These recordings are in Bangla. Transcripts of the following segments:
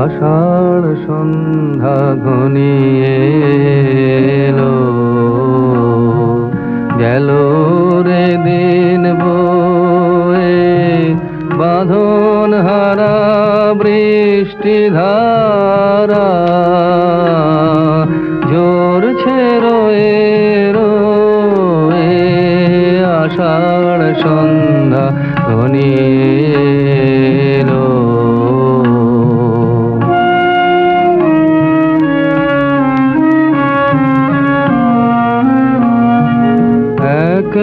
আষাঢ় সন্ধ্যা ঘনিয়ে এলো। গেল রে দিন বয়ে, বাঁধন হারা, বৃষ্টি ধারা, ঝরছে রয়ে রয়ে আষাঢ় সন্ধ্যা ঘনিয়ে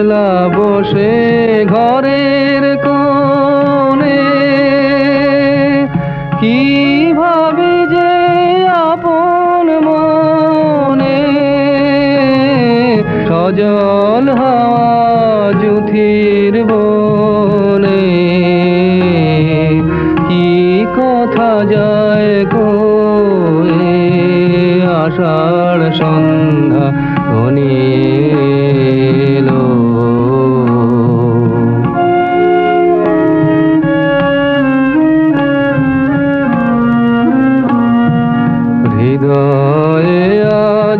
একলা বসে ঘরের কোণে। কীভাবে যে আপন মনে। সজল হাওয়া জুথির বনে। কি কথা যায় কয়ে আষাঢ় সন্ধ্যা ঘনিয়ে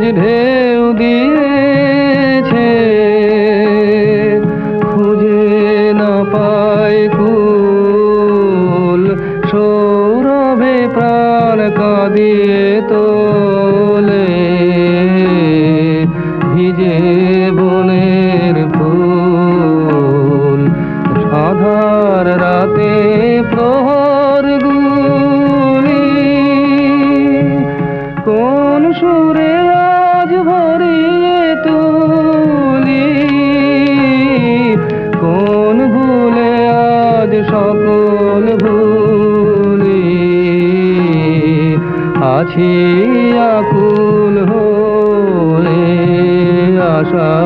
আজ ঢেউ দিয়েছে, খুঁজে না পাই কুল। সৌরভে প্রাণ কাঁদিয়ে তোলে, ভিজে বনের ফুল। সাধার রাতে প্রহর গুলি, কোন সুরে আজ সকল ভুলি আছি আকুল হলে আশা